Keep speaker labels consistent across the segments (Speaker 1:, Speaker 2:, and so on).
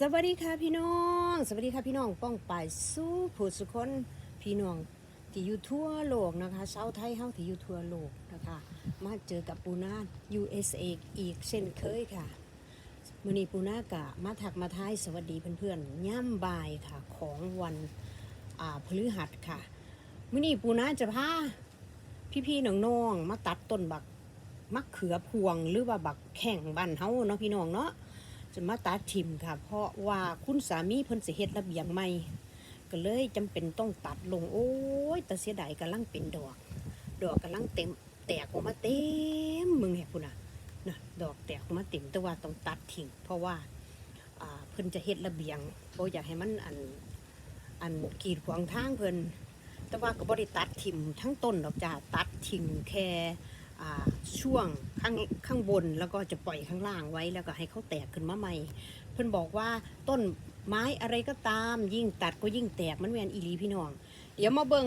Speaker 1: สวัสดีค่ะพี่น้อง สวัสดีค่ะพี่น้องป้องปายสู้ผู้สุคนพี่น้องที่อยู่ทั่วโลกนะคะชาวไทยเฮาที่อยู่ทั่วโลกนะคะ มาเจอกับปูนา USA อีกเช่นเคยค่ะมือนี้ปูนากะมาถักมาท้ายสวัสดีเพื่อนๆย่ำบ่ายค่ะของวันอ่าพฤหัสค่ะมือนี้ปูนาจะพาพี่ๆน้องๆมาตัดต้นบักมะเขือพวงหรือว่าบักแข่งบ้านเฮาเนาะพี่น้องเนาะ จะมาตัดทิมค่ะ เพราะว่าคุณสามีเพิ่นสิเฮ็ดระเบียงใหม่ก็เลยจำเป็นต้องตัดลงโอ้ยแต่เสียดายกำลังเป็นดอก ดอกกำลังเต็มแตกออกมาเต็มมึงเนี่ยพุ่นน่ะนะดอกแตกออกมาเต็มแต่ว่าต้องตัดทิ้งเพราะว่าเพิ่นจะเฮ็ดระเบียงบ่อยากให้มันอันอันกีดขวางทางเพิ่นแต่ว่าก็บ่ได้ตัดทิ่มทั้งต้นดอกจ้าตัดทิ้งแค่ ช่วงข้างข้างบนแล้วก็จะปล่อยข้างล่างไว้แล้วก็ให้เขาแตกขึ้นมาใหม่ เพิ่อนบอกว่าต้นไม้อะไรก็ตามยิ่งตัดก็ยิ่งแตกมันแมนอีลีพี่น้อง เดี๋ยวมาเบิง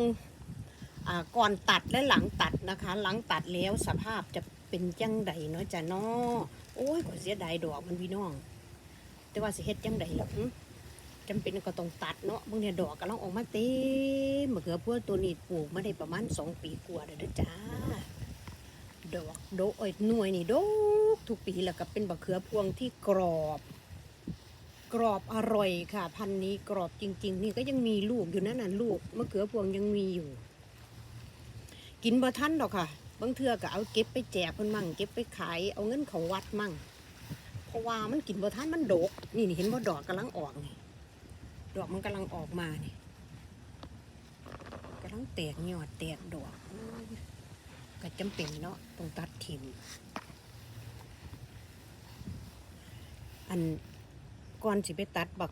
Speaker 1: อ่าก่อนตัดและหลังตัดนะคะ หลังตัดแล้วสภาพจะเป็นจังใดเนาะจ้ะนาะโอ้ยก็เสียดายดอกมันพี่น้อง แต่ว่าสิเฮ็ดจังใดล่ะหึจำเป็นก็ต้องตัดเนาะบางเนี่ยดอกกำลังออกมาเต็มมะเขือพวงตัวนี้ปลูกมาได้ประมาณสองปีกว่าเด้อจ้า ดอกโดเอ้ยหน่วยนี่โดกทุกปีแล้วก็เป็นบะเขือพวงที่กรอบ กรอบอร่อยค่ะ พันนี้กรอบจริง ๆ นี่ก็ยังมีลูกอยู่นั่นน่ะลูกมะเขือพวงยังมีอยู่ กินบ่ทันดอกค่ะ บางเทื่อก็เอาเก็บไปแจกเพิ่นมั่งเก็บไปขายเอาเงินเขาวัดมั่งเพราะว่ามันกินบ่ทันมันโดกนี่นี่เห็นว่าดอกกำลังออกนี่ดอกมันกำลังออกมานี่กำลังแตกยอดแตกดอก ก็จำเป็นเนาะต้องตัดทิ่มอันก่อนสิไปตัดบัก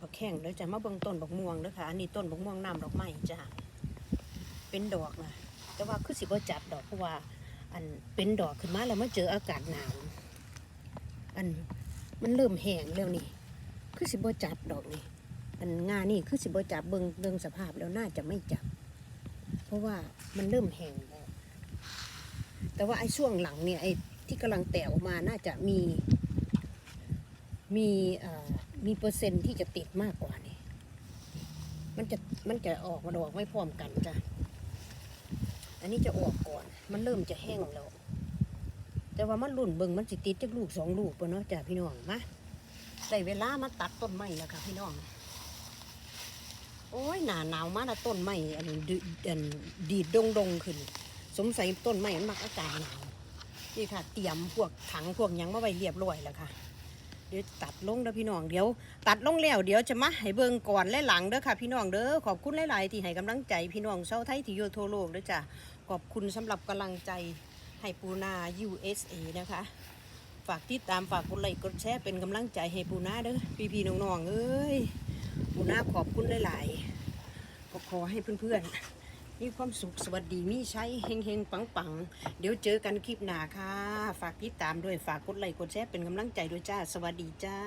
Speaker 1: บักแข้งเดี๋ยวจะมาเบิ่งต้นบักม่วงเด้อค่ะ อันนี้ต้นบักม่วงน้ำดอกไม้จ้ะเป็นดอกนะแต่ว่าคือสิบ่จับดอกเพราะว่า อันเป็นดอกขึ้นมาแล้วมาเจออากาศหนาวอันมันเริ่มแห้งแล้วนี่ คือสิบ่จับดอกนี่อันงานนี่คือสิบ่จับเบิ่งเบิ่งสภาพแล้วน่าจะไม่จับ เพราะว่ามันเริ่มแห้งแล้ว แต่ว่าไอ้ช่วงหลังเนี่ยไอ้ที่กำลังแตกออกมาน่าจะมี มีมีเปอร์เซ็นต์ที่จะติดมากกว่านี่มันจะมันจะออกมาดอกไม่พร้อมกันจ้ะอันนี้จะออกก่อน มันเริ่มจะแห้งแล้วแต่ว่ามันรุ่นเบิงมันสิติดจากลูกสองลูกปะเนาะจ้ะพี่น้องมาได้เวลามาตัดต้นไม้แล้วค่ะพี่น้อง โอ้ยหนาหนาวมากนะต้นไม้อันดอันดีดดงดงขึ้น สงสัยต้นไม้มันมักอากาศหนาวนี่ค่ะ เตรียมพวกถังพวกยังมาไว้เรียบร้อยแล้วค่ะ เดี๋ยวตัดลงเด้อพี่น้องเดี๋ยว ตัดลงแล้วเดี๋ยวจะมาให้เบิ่งก่อนและหลังเด้อค่ะ พี่น้องเด้อขอบคุณหลาย ๆ ที่ให้กำลังใจพี่น้องชาวไทยที่อยู่ทั่วโลกเด้อจ้ะขอบคุณสำหรับกำลังใจให้ปูนา USA นะคะ ฝากติดตามฝากกดไลค์กดแชร์เป็นกำลังใจให้ปูนาเด้อพี่ๆน้องๆเอ้ยปูนาขอบคุณหลาย ๆ ก็ขอให้เพื่อน ๆ มีความสุขสวัสดีมีใช้เฮงเฮงปังปังเดี๋ยวเจอกันคลิปหน้าค่ะ ฝากติดตามด้วยฝากกดไลค์กดแชร์เป็นกำลังใจด้วยจ้า สวัสดีจ้า